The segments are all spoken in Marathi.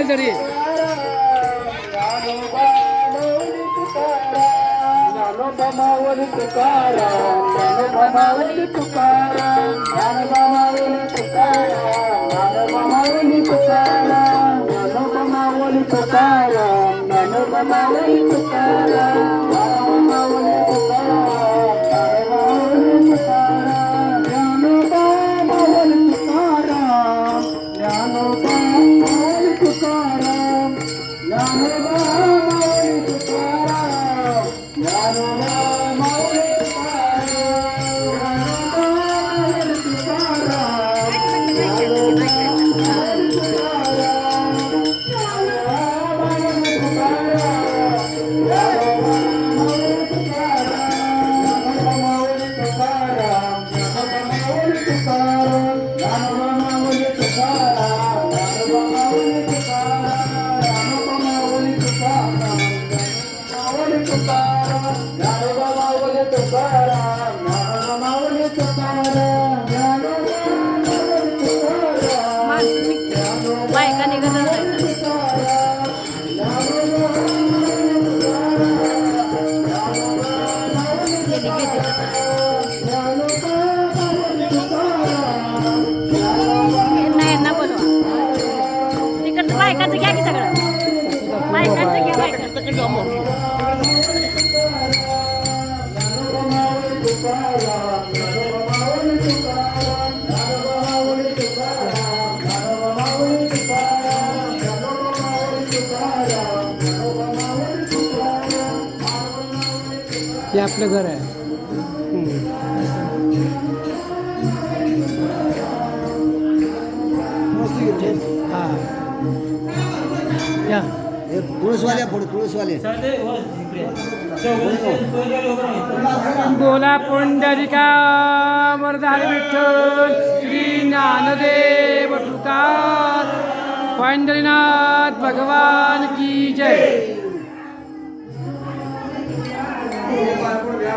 कोणतरी तुकारा तुकारा आपलं घर आहे. हा. या. तुळसवाले पुढे तुळसवाले बोला पुंडरिका वरदान विठ्ठल श्री ज्ञानदेव तुकार. पंढरीनाथ भगवान की जय.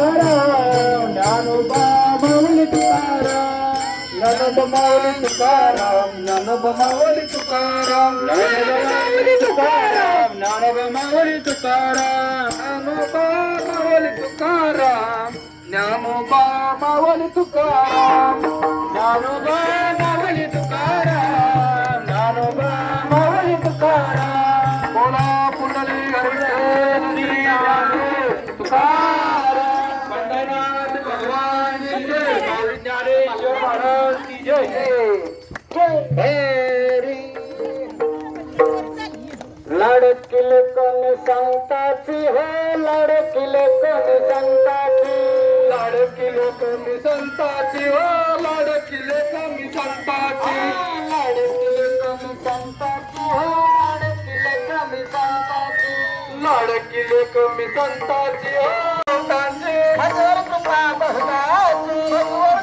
తారా నాను బామౌలి తారా నన్ను బొమ్మౌలి తుకారాం నన్ను బొమ్మౌలి తుకారాం నన్ను బొమ్మౌలి తుకారాం నన్ను బొమ్మౌలి తుకారాం నన్ను బామౌలి తుకారాం నన్ను బామౌలి తుకారాం నన్ను బామౌలి लाडकिले कोण सांगताची हो लाडकिले कोण सांगताची लाडकिले कोण सांगताची हो लाडकिले कोण सांगताची लाडकिले कोण सांगताची हो लाडकिले कोण सांगताची लाडकिले कोण सांगताची हो तांचे भगवर कृपा बहुताची भगवर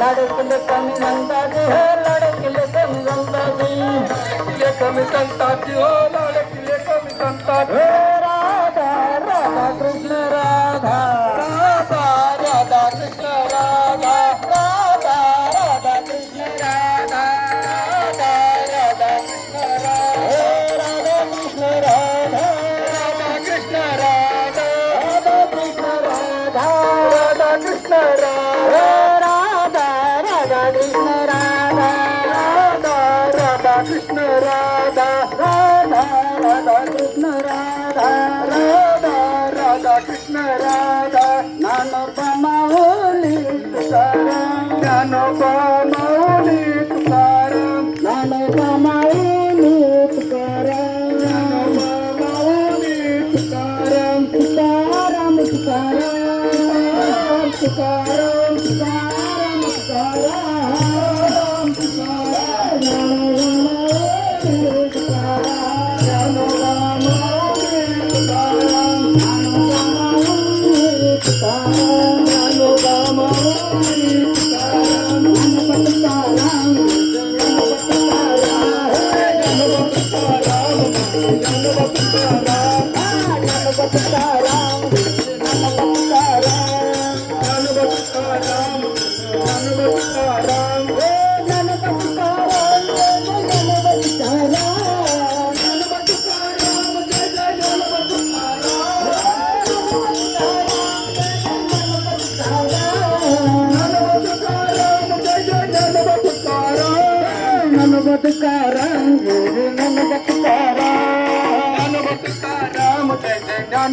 लाडकिल कमी संताची हो लाडकिल कमी संताची लाडकिले कमी संताची हो लाडकिले कमी संताची కృష్ణ రాధా రాధా రాధా కృష్ణ రాధా రాధా రాధా కృష్ణ రాధా. రాధా రాధా కృష్ణ రాధా. నానో బమౌలి తుకారాం నానో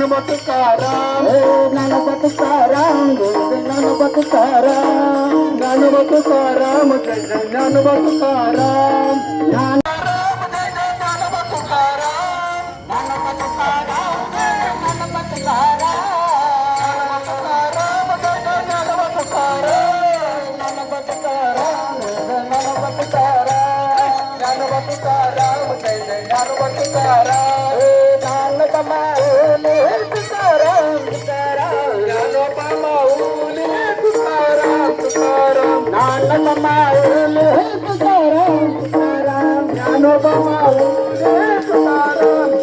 నన్ను బతుకారా నన్ను బతుకారా నన్ను బతుకారా నన్ను బతుకారా నన్ను బతుకారా Nana Bakutara, Nana Bakutara, Nana Bakutara. जय ज्ञानबतुकाराम ज्ञान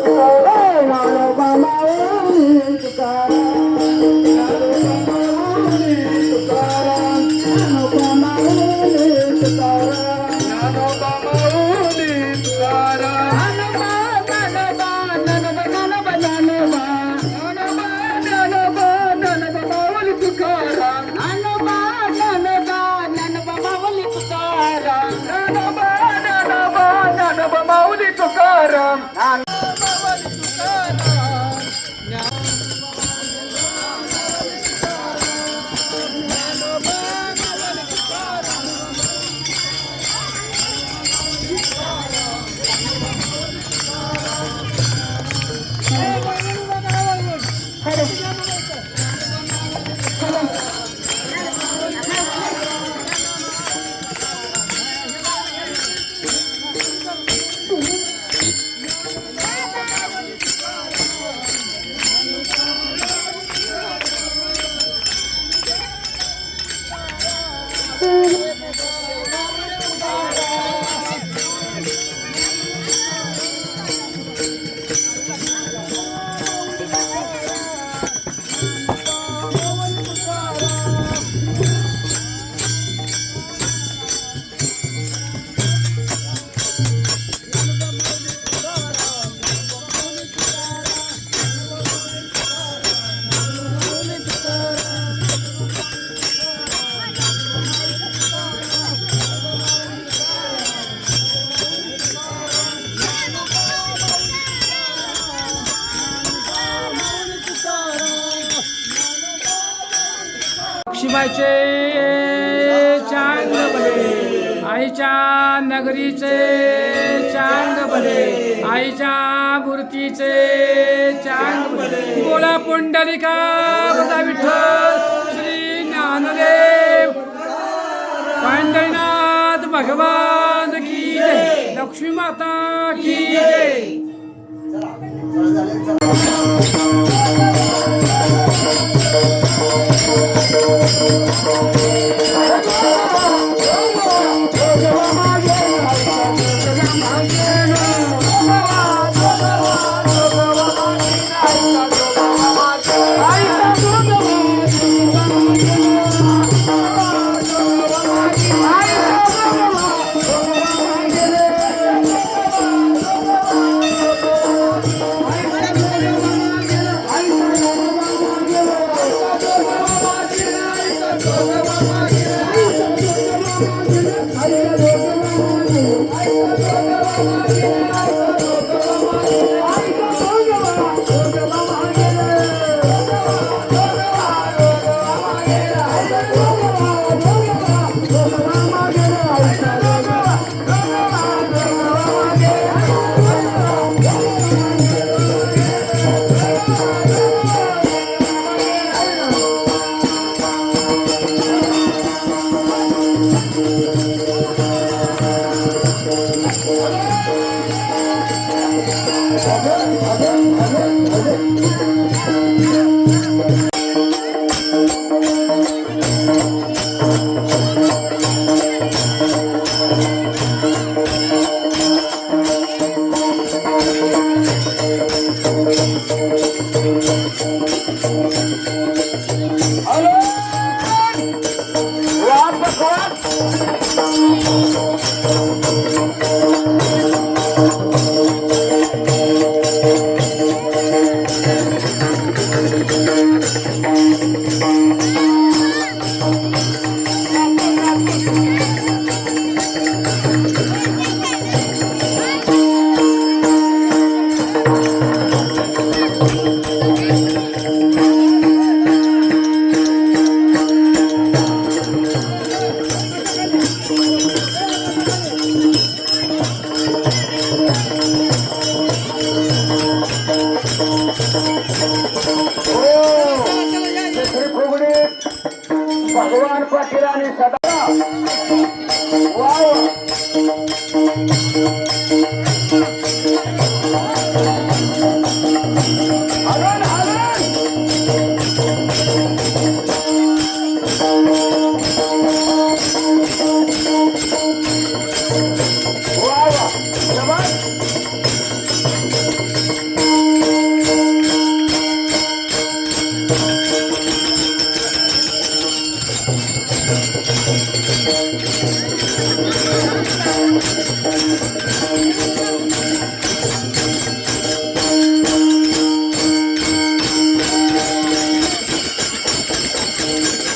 तुकाराम नगरीचे चांग बले आईच्या मूर्तीचे चांग बले बोला पुंडलिका बदा विठ्ठल श्री ज्ञानदेव पंढरीनाथ भगवान की जय लक्ष्मी माता की जय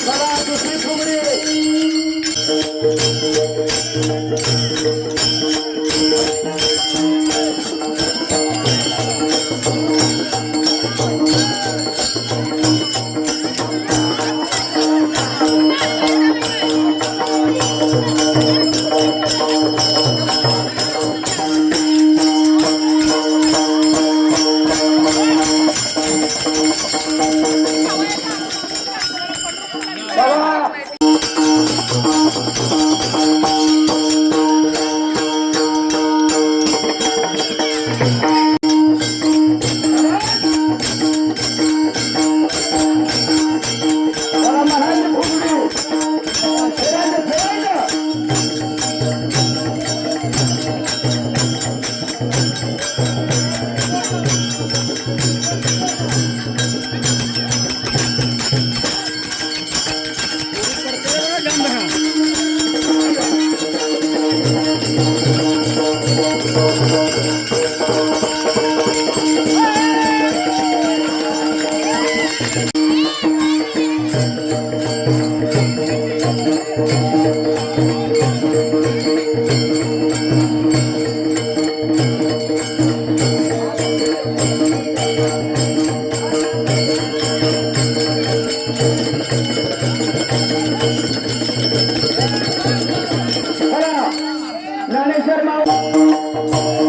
しばーく吸い込す irmão.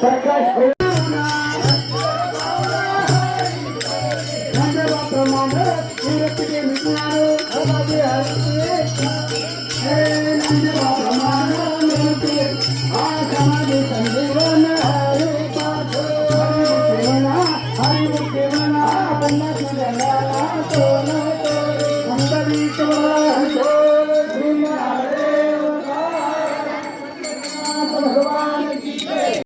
Para trás,